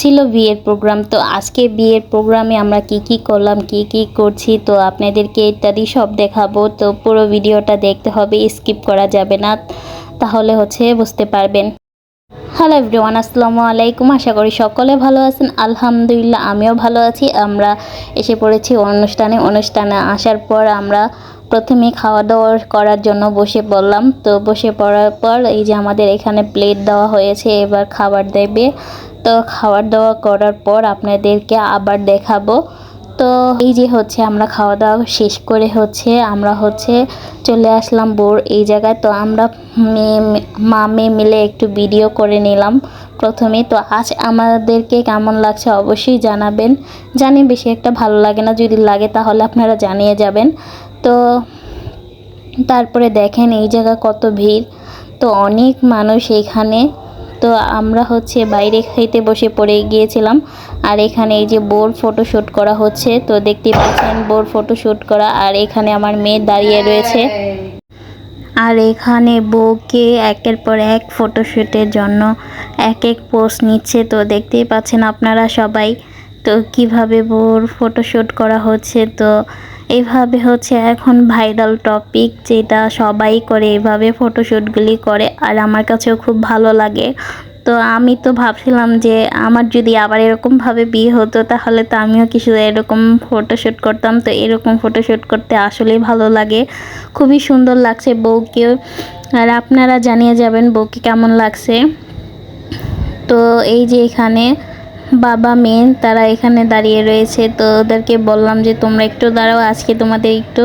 ছিল বিয়ের প্রোগ্রাম। তো আজকে বিয়ের প্রোগ্রামে আমরা কি কি করলাম, কি কি করছি, তো আপনাদেরকে ইত্যাদি সব দেখাবো। তো পুরো ভিডিওটা দেখতে হবে, স্কিপ করা যাবে না। তাহলে হচ্ছে বুঝতে পারবেন। হ্যালো এভরিওয়ান, আসসালামু আলাইকুম। আশা করি সকলে ভালো আছেন। আলহামদুলিল্লাহ, আমিও ভালো আছি। আমরা এসে পড়েছি অনুষ্ঠানে। অনুষ্ঠানে আসার পর আমরা প্রথমে খাওয়া দাওয়া করার জন্য বসে পড়লাম। তো বসে পড়ার পর এই যে আমাদের এখানে প্লেট দেওয়া হয়েছে, এবার খাবার দেবে। তো খাবার দাওয়া করার পর আপনাদেরকে আবার দেখাবো। তো এই যে হচ্ছে আমরা খাওয়া দাওয়া শেষ করে হচ্ছে আমরা হচ্ছে চলে আসলাম বোর এই জায়গায়। তো আমরা মেয়ে মা মেয়ে মিলে একটু ভিডিও করে নিলাম প্রথমে। তো আজ আমাদেরকে কেমন লাগছে অবশ্যই জানাবেন। জানি বেশি একটা ভালো লাগে না, যদি লাগে তাহলে আপনারা জানিয়ে যাবেন। তো তারপরে দেখেন এই জায়গা কত ভিড়। তো অনেক মানুষ এখানে তো আমরা হচ্ছে বাইরে খাইতে বসে পড়ে গিয়েছিলাম। আর এখানে এই যে বোর ফটোশ্যুট করা হচ্ছে, তো দেখতে পাচ্ছেন বোর ফটোশ্যুট করা। আর এখানে আমার মেয়ে দাঁড়িয়ে রয়েছে। আর এখানে বউকে একের পর এক ফটোশ্যুটের জন্য এক এক পোস্ট নিচ্ছে। তো দেখতেই পাচ্ছেন আপনারা সবাই। তো কীভাবে বউর ফটোশ্যুট করা হচ্ছে? তো এইভাবে হচ্ছে এখন ভাইরাল টপিক যেটা সবাই করে এভাবে ফটোশ্যুটগুলি করে আর আমার কাছেও খুব ভালো লাগে। তো আমি তো ভাবছিলাম যে আমার যদি আবার এরকমভাবে বিয়ে হতো তাহলে তো আমিও কিছু এরকম ফটোশ্যুট করতাম। তো এরকম ফটোশ্যুট করতে আসলেই ভালো লাগে। খুবই সুন্দর লাগছে বউকেও। আর আপনারা জানিয়ে যাবেন বউকে কেমন লাগছে। তো এই যে এখানে বাবা মেয়ে তারা এখানে দাঁড়িয়ে রয়েছে। তো ওদেরকে বললাম যে, তোমরা একটু দাঁড়াও, আজকে তোমাদের একটু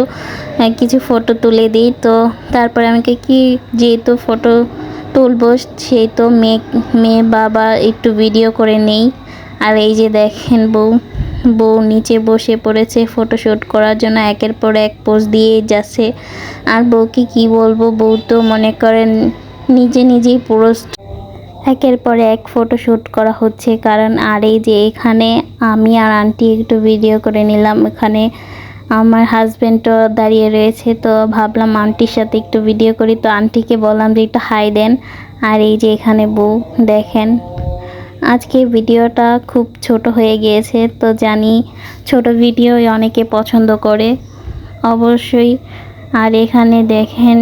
কিছু ফটো তুলে দিই। তো তারপরে আমাকে কি যেহেতু ফটো তুলবো, সেই তো মেয়ে মেয়ে বাবা একটু ভিডিও করে নেই। আর এই যে দেখেন বউ বউ নিচে বসে পড়েছে ফটোশ্যুট করার জন্য, একের পর এক পোজ দিয়ে যাচ্ছে। আর বউকে কি বলব, বউ তো মনে করেন নিজে নিজেই পুরো একের পর এক ফটো শ্যুট করা হচ্ছে। কারণ আর এই যে এখানে আমি আর আন্টি একটু ভিডিও করে নিলাম। এখানে আমার হাজব্যান্ডও দাঁড়িয়ে রয়েছে। তো ভাবলাম আন্টির সাথে একটু ভিডিও করি। তো আন্টিকে বললাম যে একটু হাই দেন। আর এই যে এখানে বউ, দেখেন। আজকে ভিডিওটা খুব ছোট হয়ে গিয়েছে। তো জানি ছোট ভিডিও অনেকে পছন্দ করে। অবশ্যই। আর এখানে দেখেন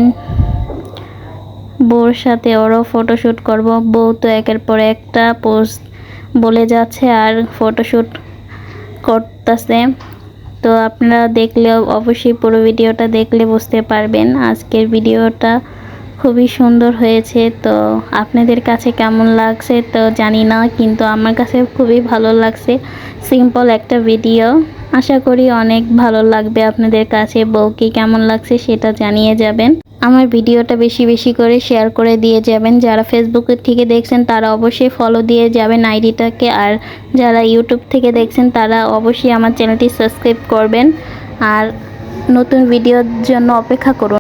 বউর সাথে ওরও ফটোশ্যুট করব। বউ তো একের পর একটা পোস্ট বলে যাচ্ছে আর ফটোশ্যুট করতেছে। তো আপনারা দেখলে অবশ্যই পুরো ভিডিওটা দেখলে বুঝতে পারবেন আজকের ভিডিওটা খুবই সুন্দর হয়েছে। তো আপনাদের কাছে কেমন লাগছে তো জানি না, কিন্তু আমার কাছে খুবই ভালো লাগছে। সিম্পল একটা ভিডিও। আশা করি অনেক ভালো লাগবে আপনাদের কাছে। বউকে কেমন লাগছে সেটা জানিয়ে যাবেন। আমার ভিডিওটা বেশি বেশি করে শেয়ার করে দিয়ে যাবেন। যারা ফেসবুকের থেকে দেখছেন, তারা অবশ্যই ফলো দিয়ে যাবেন আইডিটাকে আর যারা ইউটিউব থেকে দেখছেন, তারা অবশ্যই আমার চ্যানেলটি সাবস্ক্রাইব করবেন। আর নতুন ভিডিওর জন্য অপেক্ষা করুন।